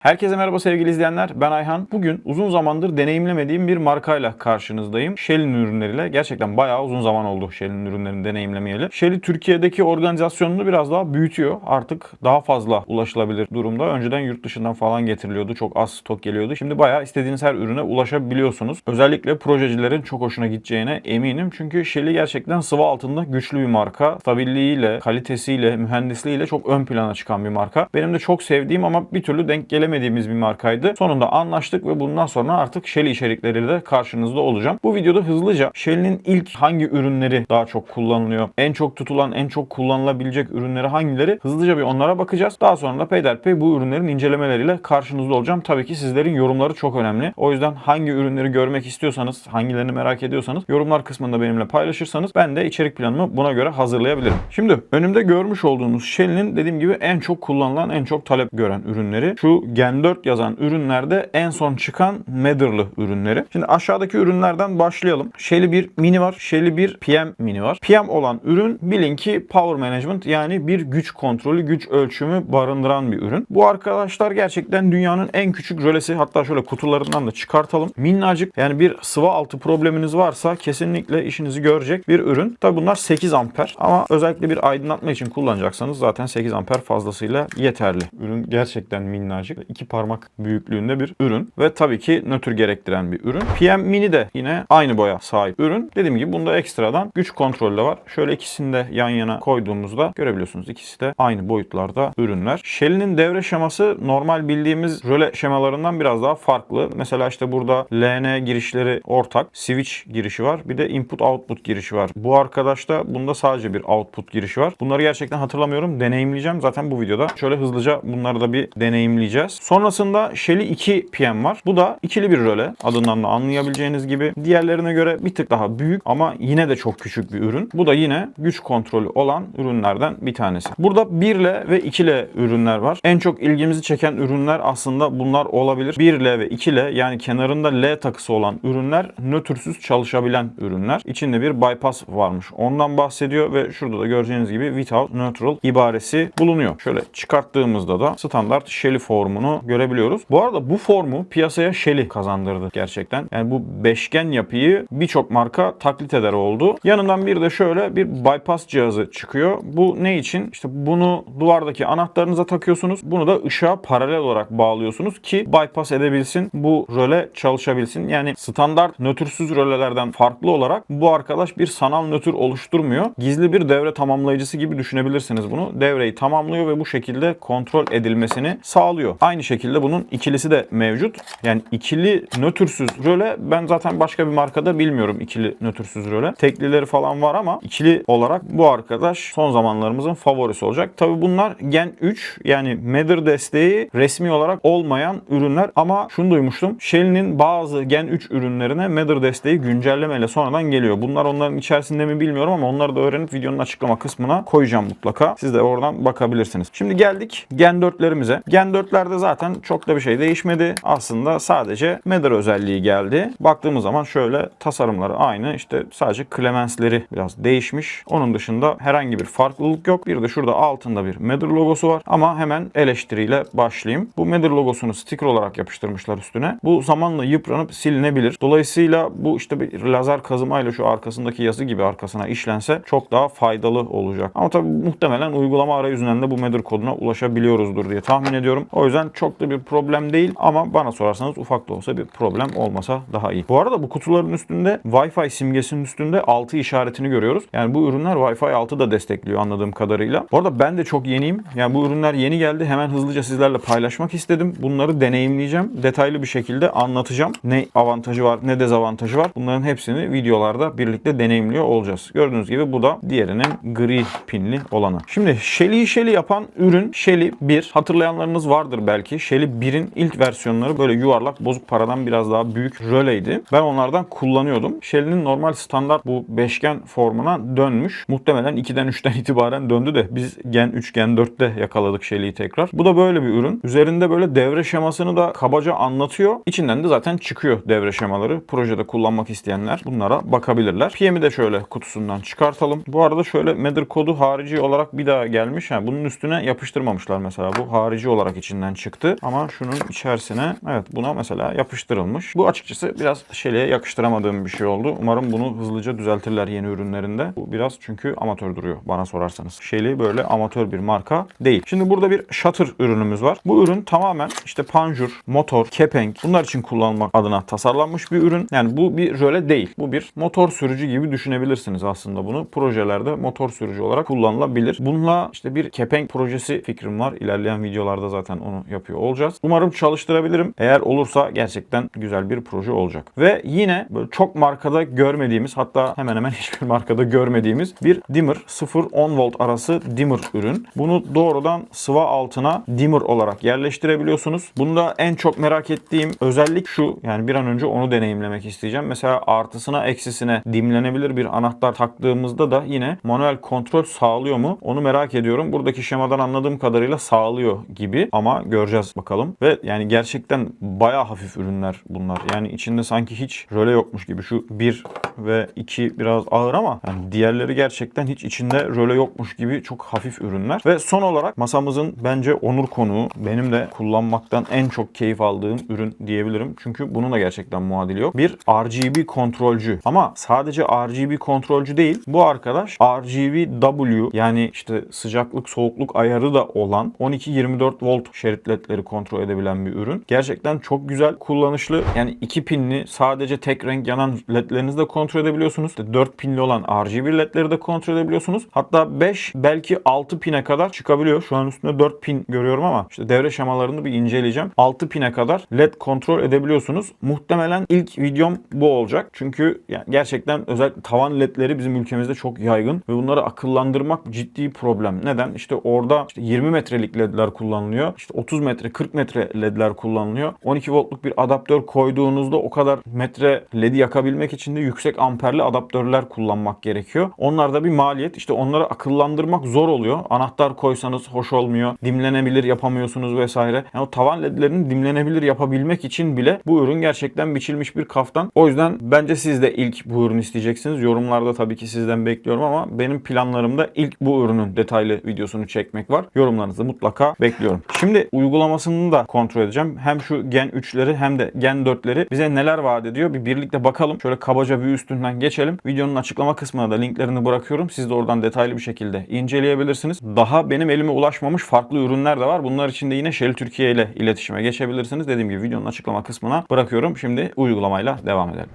Herkese merhaba sevgili izleyenler. Ben Ayhan. Bugün uzun zamandır deneyimlemediğim bir markayla karşınızdayım. Shell'in ürünleriyle. Gerçekten bayağı uzun zaman oldu Shell'in ürünlerini deneyimlemeyeli. Shell'i Türkiye'deki organizasyonunu biraz daha büyütüyor. Artık daha fazla ulaşılabilir durumda. Önceden yurt dışından falan getiriliyordu. Çok az stok geliyordu. Şimdi bayağı istediğiniz her ürüne ulaşabiliyorsunuz. Özellikle projecilerin çok hoşuna gideceğine eminim. Çünkü Shell'i gerçekten sıvı altında güçlü bir marka. Stabilliğiyle, kalitesiyle, mühendisliğiyle çok ön plana çıkan bir marka. Benim de çok sevdiğim ama bir türlü denk gelemediğim bir markaydı. Sonunda anlaştık ve bundan sonra artık Shell içerikleriyle de karşınızda olacağım. Bu videoda hızlıca Shell'in ilk hangi ürünleri daha çok kullanılıyor, en çok tutulan, en çok kullanılabilecek ürünleri hangileri hızlıca bir onlara bakacağız. Daha sonra da peyderpey bu ürünlerin incelemeleriyle karşınızda olacağım. Tabii ki sizlerin yorumları çok önemli. O yüzden hangi ürünleri görmek istiyorsanız, hangilerini merak ediyorsanız yorumlar kısmında benimle paylaşırsanız ben de içerik planımı buna göre hazırlayabilirim. Şimdi önümde görmüş olduğunuz Shell'in dediğim gibi en çok kullanılan, en çok talep gören ürünleri. Şu Gen 4 yazan ürünlerde en son çıkan Mather'lı ürünleri. Şimdi aşağıdaki ürünlerden başlayalım. Shelly bir mini var. Shelly bir PM mini var. PM olan ürün bilin ki Power Management yani bir güç kontrolü, güç ölçümü barındıran bir ürün. Bu arkadaşlar gerçekten dünyanın en küçük rölesi. Hatta şöyle kutularından da çıkartalım. Minnacık yani bir sıvı altı probleminiz varsa kesinlikle işinizi görecek bir ürün. Tabi bunlar 8 amper ama özellikle bir aydınlatma için kullanacaksanız zaten 8 amper fazlasıyla yeterli. Ürün gerçekten minnacık. İki parmak büyüklüğünde bir ürün ve tabii ki nötr gerektiren bir ürün. PM Mini de yine aynı boya sahip ürün. Dediğim gibi bunda ekstradan güç kontrolü de var. Şöyle ikisini de yan yana koyduğumuzda görebiliyorsunuz. İkisi de aynı boyutlarda ürünler. Shell'in devre şeması normal bildiğimiz röle şemalarından biraz daha farklı. Mesela işte burada LN girişleri ortak. Switch girişi var. Bir de input output girişi var. Bu arkadaşta bunda sadece bir output girişi var. Bunları gerçekten hatırlamıyorum. Deneyimleyeceğim. Zaten bu videoda şöyle hızlıca bunları da bir deneyimleyeceğiz. Sonrasında Shelly 2 PM var. Bu da ikili bir röle. Adından da anlayabileceğiniz gibi. Diğerlerine göre bir tık daha büyük ama yine de çok küçük bir ürün. Bu da yine güç kontrolü olan ürünlerden bir tanesi. Burada 1L ve 2L ürünler var. En çok ilgimizi çeken ürünler aslında bunlar olabilir. 1L ve 2L yani kenarında L takısı olan ürünler nötrsüz çalışabilen ürünler. İçinde bir bypass varmış. Ondan bahsediyor ve şurada da göreceğiniz gibi without neutral ibaresi bulunuyor. Şöyle çıkarttığımızda da standart Shelly formunu görebiliyoruz. Bu arada bu formu piyasaya Shelly kazandırdı gerçekten. Yani bu beşgen yapıyı birçok marka taklit eder oldu. Yanından bir de şöyle bir bypass cihazı çıkıyor. Bu ne için? İşte bunu duvardaki anahtarınıza takıyorsunuz. Bunu da ışığa paralel olarak bağlıyorsunuz ki bypass edebilsin. Bu röle çalışabilsin. Yani standart nötrsüz rölelerden farklı olarak bu arkadaş bir sanal nötr oluşturmuyor. Gizli bir devre tamamlayıcısı gibi düşünebilirsiniz bunu. Devreyi tamamlıyor ve bu şekilde kontrol edilmesini sağlıyor. Aynı şekilde bunun ikilisi de mevcut. Yani ikili nötrsüz röle ben zaten başka bir markada bilmiyorum ikili nötrsüz röle. Teklileri falan var ama ikili olarak bu arkadaş son zamanlarımızın favorisi olacak. Tabi bunlar Gen 3 yani Mather desteği resmi olarak olmayan ürünler ama şunu duymuştum. Shell'in bazı Gen 3 ürünlerine Mather desteği güncellemeyle sonradan geliyor. Bunlar onların içerisinde mi bilmiyorum ama onları da öğrenip videonun açıklama kısmına koyacağım mutlaka. Siz de oradan bakabilirsiniz. Şimdi geldik Gen 4'lerimize. Gen 4'lerde zaten çok da bir şey değişmedi. Aslında sadece Mather özelliği geldi. Baktığımız zaman şöyle tasarımları aynı. İşte sadece Clemens'leri biraz değişmiş. Onun dışında herhangi bir farklılık yok. Bir de şurada altında bir Mather logosu var. Ama hemen eleştiriyle başlayayım. Bu Mather logosunu sticker olarak yapıştırmışlar üstüne. Bu zamanla yıpranıp silinebilir. Dolayısıyla bu işte bir lazer kazımayla şu arkasındaki yazı gibi arkasına işlense çok daha faydalı olacak. Ama tabii muhtemelen uygulama arayüzünden de bu Mather koduna ulaşabiliyoruzdur diye tahmin ediyorum. O yüzden çok da bir problem değil ama bana sorarsanız ufak da olsa bir problem olmasa daha iyi. Bu arada bu kutuların üstünde Wi-Fi simgesinin üstünde 6 işaretini görüyoruz. Yani bu ürünler Wi-Fi 6 da destekliyor anladığım kadarıyla. Bu arada ben de çok yeniyim. Yani bu ürünler yeni geldi. Hemen hızlıca sizlerle paylaşmak istedim. Bunları deneyimleyeceğim. Detaylı bir şekilde anlatacağım. Ne avantajı var ne dezavantajı var. Bunların hepsini videolarda birlikte deneyimliyor olacağız. Gördüğünüz gibi bu da diğerinin gri pinli olanı. Şimdi Shelly'yi Shelly yapan ürün Shelly 1. Hatırlayanlarınız vardır belki. Shelly 1'in ilk versiyonları böyle yuvarlak bozuk paradan biraz daha büyük röleydi. Ben onlardan kullanıyordum. Shelly'nin normal standart bu beşgen formuna dönmüş. Muhtemelen 2'den 3'ten itibaren döndü de biz Gen 3 Gen 4'te yakaladık Shelly'yi tekrar. Bu da böyle bir ürün. Üzerinde böyle devre şemasını da kabaca anlatıyor. İçinden de zaten çıkıyor devre şemaları. Projede kullanmak isteyenler bunlara bakabilirler. PM'i de şöyle kutusundan çıkartalım. Bu arada şöyle Mather kodu harici olarak bir daha gelmiş. Yani bunun üstüne yapıştırmamışlar mesela. Bu harici olarak içinden çıktı çıktı. Ama şunun içerisine evet buna mesela yapıştırılmış. Bu açıkçası biraz Shelly'e yakıştıramadığım bir şey oldu. Umarım bunu hızlıca düzeltirler yeni ürünlerinde. Bu biraz çünkü amatör duruyor bana sorarsanız. Shelly böyle amatör bir marka değil. Şimdi burada bir shutter ürünümüz var. Bu ürün tamamen işte panjur, motor, kepenk bunlar için kullanmak adına tasarlanmış bir ürün. Yani bu bir röle değil. Bu bir motor sürücü gibi düşünebilirsiniz aslında bunu. Projelerde motor sürücü olarak kullanılabilir. Bununla işte bir kepenk projesi fikrim var. İlerleyen videolarda zaten onu yapıyor olacağız. Umarım çalıştırabilirim. Eğer olursa gerçekten güzel bir proje olacak. Ve yine böyle çok markada görmediğimiz hatta hemen hemen hiçbir markada görmediğimiz bir dimmer 0-10 volt arası dimmer ürün. Bunu doğrudan sıva altına dimmer olarak yerleştirebiliyorsunuz. Bunda en çok merak ettiğim özellik şu. Yani bir an önce onu deneyimlemek isteyeceğim. Mesela artısına eksisine dimlenebilir bir anahtar taktığımızda da yine manuel kontrol sağlıyor mu? Onu merak ediyorum. Buradaki şemadan anladığım kadarıyla sağlıyor gibi ama göreceğiz bakalım. Ve yani gerçekten bayağı hafif ürünler bunlar. Yani içinde sanki hiç röle yokmuş gibi. Şu 1 ve 2 biraz ağır ama yani diğerleri gerçekten hiç içinde röle yokmuş gibi çok hafif ürünler. Ve son olarak masamızın bence onur konuğu benim de kullanmaktan en çok keyif aldığım ürün diyebilirim. Çünkü bunun da gerçekten muadili yok. Bir RGB kontrolcü. Ama sadece RGB kontrolcü değil. Bu arkadaş RGBW yani işte sıcaklık soğukluk ayarı da olan 12-24 volt şerit ledleri kontrol edebilen bir ürün. Gerçekten çok güzel kullanışlı. Yani iki pinli sadece tek renk yanan ledlerinizi de kontrol edebiliyorsunuz. İşte 4 pinli olan RGB ledleri de kontrol edebiliyorsunuz. Hatta 5 belki 6 pine kadar çıkabiliyor. Şu an üstünde 4 pin görüyorum ama işte devre şemalarını bir inceleyeceğim. 6 pine kadar led kontrol edebiliyorsunuz. Muhtemelen ilk videom bu olacak. Çünkü yani gerçekten özellikle tavan ledleri bizim ülkemizde çok yaygın ve bunları akıllandırmak ciddi problem. Neden? İşte orada işte 20 metrelik ledler kullanılıyor. İşte 30 metre, 40 metre ledler kullanılıyor. 12 voltluk bir adaptör koyduğunuzda o kadar metre ledi yakabilmek için de yüksek amperli adaptörler kullanmak gerekiyor. Onlar da bir maliyet. İşte onları akıllandırmak zor oluyor. Anahtar koysanız hoş olmuyor. Dimlenebilir yapamıyorsunuz vesaire. Yani o tavan ledlerini dimlenebilir yapabilmek için bile bu ürün gerçekten biçilmiş bir kaftan. O yüzden bence siz de ilk bu ürünü isteyeceksiniz. Yorumlarda tabii ki sizden bekliyorum ama benim planlarımda ilk bu ürünün detaylı videosunu çekmek var. Yorumlarınızı mutlaka bekliyorum. Şimdi uygulamasını da kontrol edeceğim. Hem şu Gen 3'leri hem de Gen 4'leri bize neler vaat ediyor bir birlikte bakalım. Şöyle kabaca bir üstünden geçelim. Videonun açıklama kısmına da linklerini bırakıyorum. Siz de oradan detaylı bir şekilde inceleyebilirsiniz. Daha benim elime ulaşmamış farklı ürünler de var. Bunlar için de yine Shell Türkiye ile iletişime geçebilirsiniz. Dediğim gibi videonun açıklama kısmına bırakıyorum. Şimdi uygulamayla devam edelim.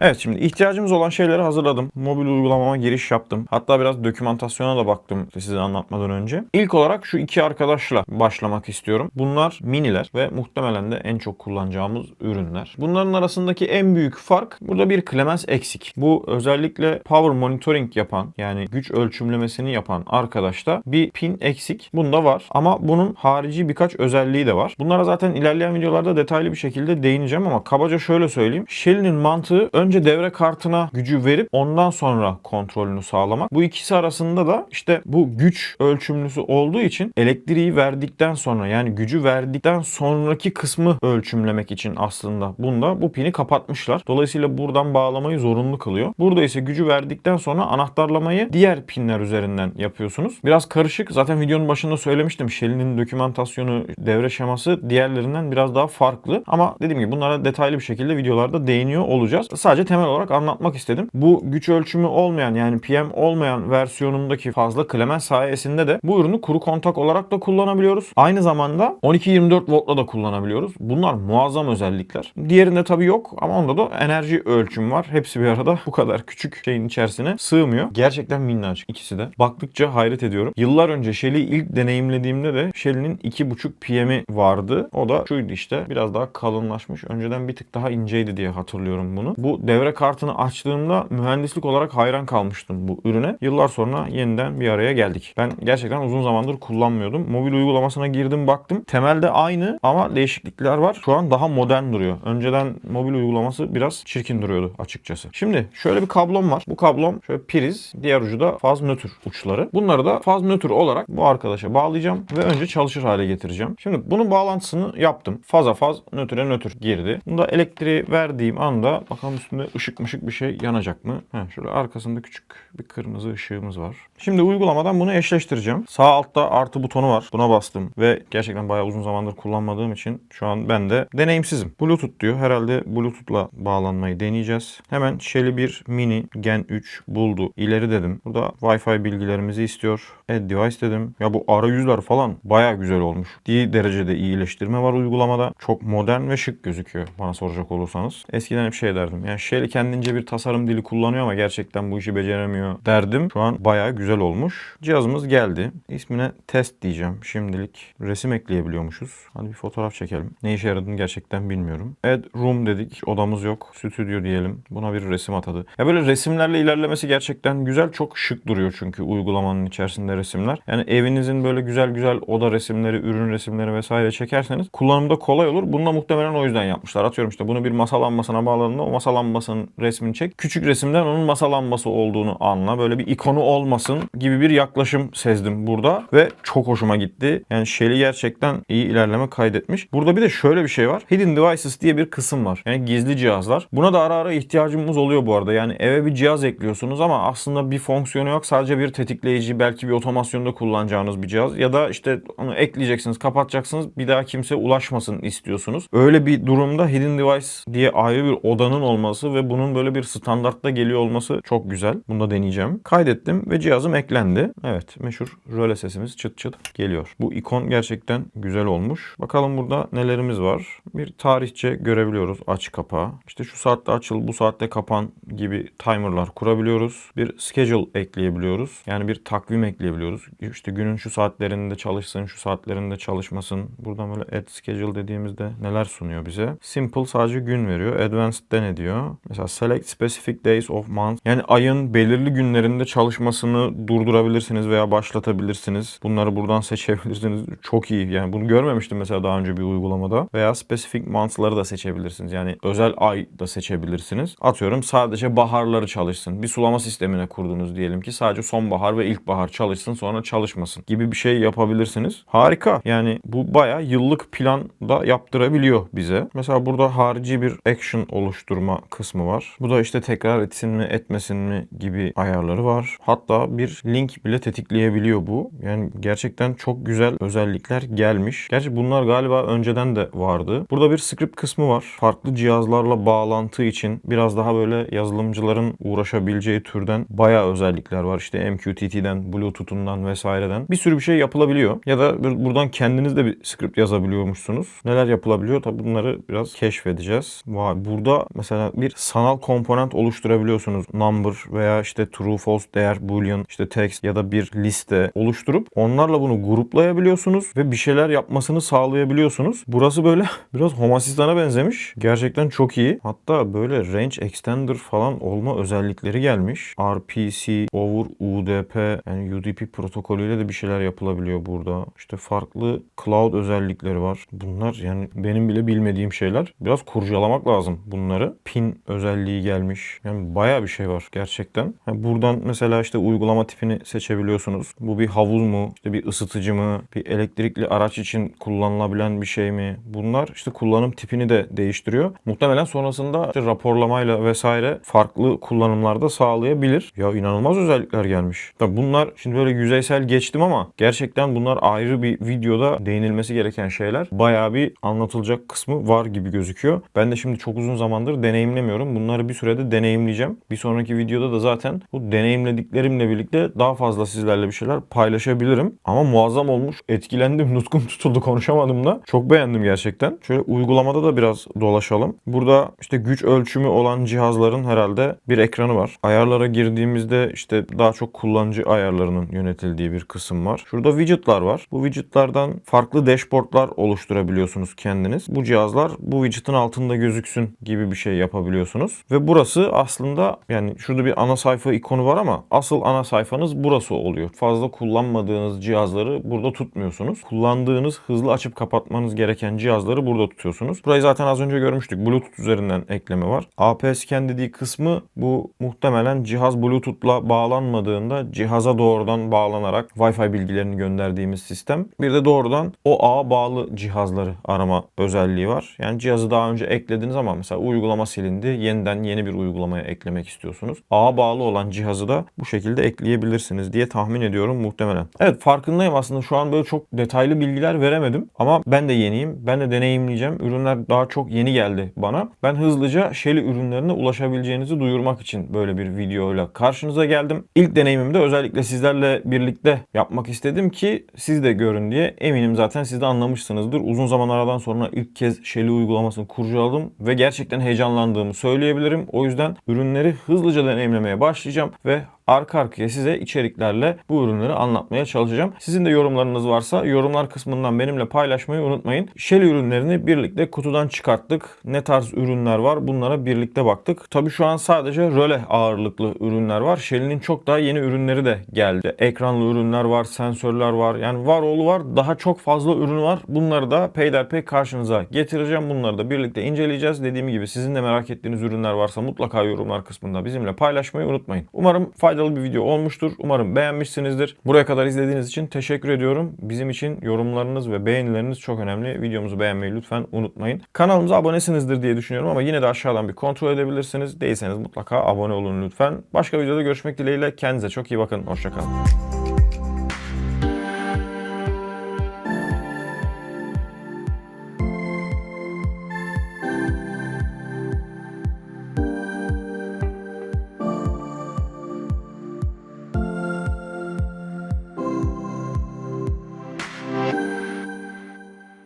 Evet şimdi ihtiyacımız olan şeyleri hazırladım. Mobil uygulamama giriş yaptım. Hatta biraz dokümantasyona da baktım size anlatmadan önce. İlk olarak şu iki arkadaşla başlamak istiyorum. Bunlar miniler ve muhtemelen de en çok kullanacağımız ürünler. Bunların arasındaki en büyük fark burada bir klemens eksik. Bu özellikle power monitoring yapan yani güç ölçümlemesini yapan arkadaşta bir pin eksik. Bunda var ama bunun harici birkaç özelliği de var. Bunlara zaten ilerleyen videolarda detaylı bir şekilde değineceğim ama kabaca şöyle söyleyeyim. Shell'in mantığı önce devre kartına gücü verip ondan sonra kontrolünü sağlamak. Bu ikisi arasında da işte bu güç ölçümlüsü olduğu için elektriği verdikten sonra yani gücü verdikten sonraki kısmı ölçümlemek için aslında bunda bu pini kapatmışlar. Dolayısıyla buradan bağlamayı zorunlu kılıyor. Burada ise gücü verdikten sonra anahtarlamayı diğer pinler üzerinden yapıyorsunuz. Biraz karışık. Zaten videonun başında söylemiştim. Shell'in dokümantasyonu, devre şeması diğerlerinden biraz daha farklı. Ama dediğim gibi bunlara detaylı bir şekilde videolarda değiniyor olacağız. Sadece temel olarak anlatmak istedim. Bu güç ölçümü olmayan yani PM olmayan versiyonundaki fazla klemens sayesinde de bu ürünü kuru kontak olarak da kullanabiliyoruz. Aynı zamanda 12-24 voltla da kullanabiliyoruz. Bunlar muazzam özellikler. Diğerinde tabii yok ama onda da enerji ölçüm var. Hepsi bir arada bu kadar küçük şeyin içerisine sığmıyor. Gerçekten minnacık ikisi de. Baktıkça hayret ediyorum. Yıllar önce Shell'i ilk deneyimlediğimde de Shell'in 2.5 PM'i vardı. O da şuydu işte. Biraz daha kalınlaşmış. Önceden bir tık daha inceydi diye hatırlıyorum bunu. Bu devre kartını açtığımda mühendislik olarak hayran kalmıştım bu ürüne. Yıllar sonra yeniden bir araya geldik. Ben gerçekten uzun zamandır kullanmıyordum. Mobil uygulamasına girdim baktım. Temelde aynı ama değişiklikler var. Şu an daha modern duruyor. Önceden mobil uygulaması biraz çirkin duruyordu açıkçası. Şimdi şöyle bir kablom var. Bu kablom şöyle priz. Diğer ucu da faz nötr uçları. Bunları da faz nötr olarak bu arkadaşa bağlayacağım ve önce çalışır hale getireceğim. Şimdi bunun bağlantısını yaptım. Faza faz nötre nötr girdi. Bunda elektriği verdiğim anda bakalım üstünde ışık mışık bir şey yanacak mı? Heh, şöyle arkasında küçük bir kırmızı ışığımız var. Şimdi uygulamadan bunu eşleştireceğim. Sağ altta artı butonu var. Buna bastım ve gerçekten bayağı bayağı uzun zamandır kullanmadığım için şu an ben de deneyimsizim. Bluetooth diyor. Herhalde Bluetooth'la bağlanmayı deneyeceğiz. Hemen Shelly bir mini Gen 3 buldu. İleri dedim. Burada Wi-Fi bilgilerimizi istiyor. Add device dedim. Ya bu arayüzler falan bayağı güzel olmuş. İyi derecede iyileştirme var uygulamada. Çok modern ve şık gözüküyor bana soracak olursanız. Eskiden hep şey derdim. Yani Shelly kendince bir tasarım dili kullanıyor ama gerçekten bu işi beceremiyor derdim. Şu an bayağı güzel olmuş. Cihazımız geldi. İsmine test diyeceğim. Şimdilik resim ekleyebiliyormuşuz. Hadi bir fotoğraf çekelim. Ne işe yaradığını gerçekten bilmiyorum. Add room dedik. Odamız yok. Stüdyo diyelim. Buna bir resim atadı. Ya böyle resimlerle ilerlemesi gerçekten güzel. Çok şık duruyor çünkü uygulamanın içerisinde resimler. Yani evinizin böyle güzel güzel oda resimleri, ürün resimleri vesaire çekerseniz kullanımda kolay olur. Bunu da muhtemelen o yüzden yapmışlar. Atıyorum işte bunu bir masa lambasına bağladığında o masa lambasının resmini çek. Küçük resimden onun masa lambası olduğunu anla. Böyle bir ikonu olmasın gibi bir yaklaşım sezdim burada ve çok hoşuma gitti. Yani Shelly gerçekten iyi ilerleme kaydetmiş. Burada bir de şöyle bir şey var. Hidden Devices diye bir kısım var. Yani gizli cihazlar. Buna da ara ara ihtiyacımız oluyor bu arada. Yani eve bir cihaz ekliyorsunuz ama aslında bir fonksiyonu yok. Sadece bir tetikleyici, belki bir otomasyonda kullanacağınız bir cihaz. Ya da işte onu ekleyeceksiniz, kapatacaksınız. Bir daha kimse ulaşmasın istiyorsunuz. Öyle bir durumda Hidden Device diye ayrı bir odanın olması ve bunun böyle bir standartta geliyor olması çok güzel. Bunu da deneyeceğim. Kaydettim ve cihazım eklendi. Evet meşhur röle sesimiz çıt çıt geliyor. Bu ikon gerçekten güzel olmuş. Bakalım burada nelerimiz var. Bir tarihçe görebiliyoruz aç kapağı. İşte şu saatte açıl bu saatte kapan gibi timerlar kurabiliyoruz. Bir schedule ekleyebiliyoruz. Yani bir takvim ekleyebiliyoruz. İşte günün şu saatlerinde çalışsın, şu saatlerinde çalışmasın. Buradan böyle add schedule dediğimizde neler sunuyor bize? Simple sadece gün veriyor. Advanced'de ne diyor? Mesela select specific days of month. Yani ayın belirli günlerinde çalışmasını durdurabilirsiniz veya başlatabilirsiniz. Bunları buradan seçebilirsiniz. Çok iyi. Yani bunu görmemiştim mesela daha önce bir uygulamada. Veya specific months'ları da seçebilirsiniz. Yani özel ay da seçebilirsiniz. Atıyorum sadece baharları çalışsın. Bir sulama sistemine kurdunuz diyelim ki sadece sonbahar ve ilkbahar çalışsın sonra çalışmasın gibi bir şey yapabilirsiniz. Harika. Yani bu baya yıllık plan da yaptırabiliyor bize. Mesela burada harici bir action oluşturma kısmı var. Bu da işte tekrar etsin mi etmesin mi gibi ayarları var. Hatta bir link bile tetikleyebiliyor bu. Yani gerçekten çok güzel özellikler gelmiş. Gerçi bunlar galiba önceden de vardı. Burada bir script kısmı var. Farklı cihazlarla bağlantı için biraz daha böyle yazılımcıların uğraşabileceği türden bayağı özellikler var. İşte MQTT'den, Bluetooth'undan vesaireden bir sürü bir şey yapılabiliyor. Ya da buradan kendiniz de bir script yazabiliyormuşsunuz. Neler yapılabiliyor? Tabii bunları biraz keşfedeceğiz. Vay, burada mesela bir sanal komponent oluşturabiliyorsunuz. Number veya işte true false değer boolean işte text ya da bir liste oluşturup onlarla bunu gruplayabiliyorsunuz ve bir şeyler yapmasını sağlayabiliyorsunuz. Burası böyle biraz Home Asistan'a benzemiş. Gerçekten çok iyi. Hatta böyle range extender falan olma özellikleri gelmiş. RPC over UDP yani UDP protokolüyle de bir şeyler yapılabiliyor burada. İşte farklı cloud özellikleri var. Bunlar yani benim bile bilmediğim şeyler. Biraz kurcalamak lazım bunları. Pin özelliği gelmiş. Yani bayağı bir şey var gerçekten. Yani buradan mesela işte uygulama tipini seçebiliyorsunuz. Bu bir havuz mu? İşte bir ısıtıcı mı? Bir elektrikli araç için kullanılabilen bir şey mi? Bunlar işte kullanım tipini de değiştiriyor. Muhtemelen sonrasında işte raporlamayla vesaire farklı kullanımlarda sağlayabilir. Ya inanılmaz özellikler gelmiş. Tabii bunlar şimdi böyle yüzeysel geçtim ama gerçekten bunlar ayrı bir videoda değinilmesi gereken şeyler. Bayağı bir anlatılacak kısmı var gibi gözüküyor. Ben de şimdi çok uzun zamandır deneyimlemiyorum. Bunları bir sürede deneyimleyeceğim. Bir sonraki videoda da zaten bu deneyimlediklerimle birlikte daha fazla sizlerle bir şeyler paylaşabilirim. Ama muazzam olmuş. Etkilendim. Nutkum tutuldu. Konuşamadım da. Çok beğendim gerçekten. Şöyle uygulamada da biraz dolaşalım. Burada işte güç ölçümü olan cihazların herhalde bir ekranı var. Ayarlara girdiğimizde işte daha çok kullanıcı ayarlarının yönetildiği bir kısım var. Şurada widgetlar var. Bu widgetlardan farklı dashboardlar oluşturabiliyorsunuz kendiniz. Bu cihazlar bu widget'ın altında gözüksün gibi bir şey yapabiliyorsunuz. Ve burası aslında yani şurada bir ana sayfa ikonu var ama asıl ana sayfanız burası oluyor. Fazla kullanmadığınız cihazları burada tutmuyorsunuz. Kullandığınız hızlı açıp kapatmanız gereken cihazları burada tutuyorsunuz. Burayı zaten az önce görmüştük. Bluetooth üzerinden ekleme var. AP scan dediği kısmı bu muhtemelen cihaz Bluetooth'la bağlanmadığında cihaza doğrudan bağlanarak Wi-Fi bilgilerini gönderdiğimiz sistem. Bir de doğrudan o ağa bağlı cihazları arama özelliği var. Yani cihazı daha önce eklediniz ama mesela uygulama silindi. Yeniden yeni bir uygulamaya eklemek istiyorsunuz. Ağa bağlı olan cihazı da bu şekilde ekleyebilirsiniz diye tahmin ediyorum muhtemelen. Evet farkındayım aslında şu an böyle çok detaylı bilgiler veremedim. Ama ben de yeniyim. Ben de deneyimleyeceğim. Ürünler daha çok yeni geldi bana. Ben hızlıca Shelly ürünlerine ulaşabileceğinizi duyurmak için böyle bir videoyla karşınıza geldim. İlk deneyimimde özellikle sizlerle birlikte yapmak istedim ki siz de görün diye. Eminim zaten siz de anlamışsınızdır. Uzun zaman aradan sonra ilk kez Shelly uygulamasını kurcaladım ve gerçekten heyecanlandığımı söyleyebilirim. O yüzden ürünleri hızlıca deneyimlemeye başlayacağım ve arka arkaya size içeriklerle bu ürünleri anlatmaya çalışacağım. Sizin de yorumlarınız varsa yorumlar kısmından benimle paylaşmayı unutmayın. Shelly ürünlerini birlikte kutudan çıkarttık. Ne tarz ürünler var bunlara birlikte baktık. Tabii şu an sadece röle ağırlıklı ürünler var. Shelly'nin çok daha yeni ürünleri de geldi. Ekranlı ürünler var, sensörler var. Yani var oğlu var. Daha çok fazla ürün var. Bunları da peyderpey karşınıza getireceğim. Bunları da birlikte inceleyeceğiz. Dediğim gibi sizin de merak ettiğiniz ürünler varsa mutlaka yorumlar kısmında bizimle paylaşmayı unutmayın. Umarım faydalı bir video olmuştur. Umarım beğenmişsinizdir. Buraya kadar izlediğiniz için teşekkür ediyorum. Bizim için yorumlarınız ve beğenileriniz çok önemli. Videomuzu beğenmeyi lütfen unutmayın. Kanalımıza abonesinizdir diye düşünüyorum ama yine de aşağıdan bir kontrol edebilirsiniz. Değilseniz mutlaka abone olun lütfen. Başka videoda görüşmek dileğiyle. Kendinize çok iyi bakın. Hoşçakalın.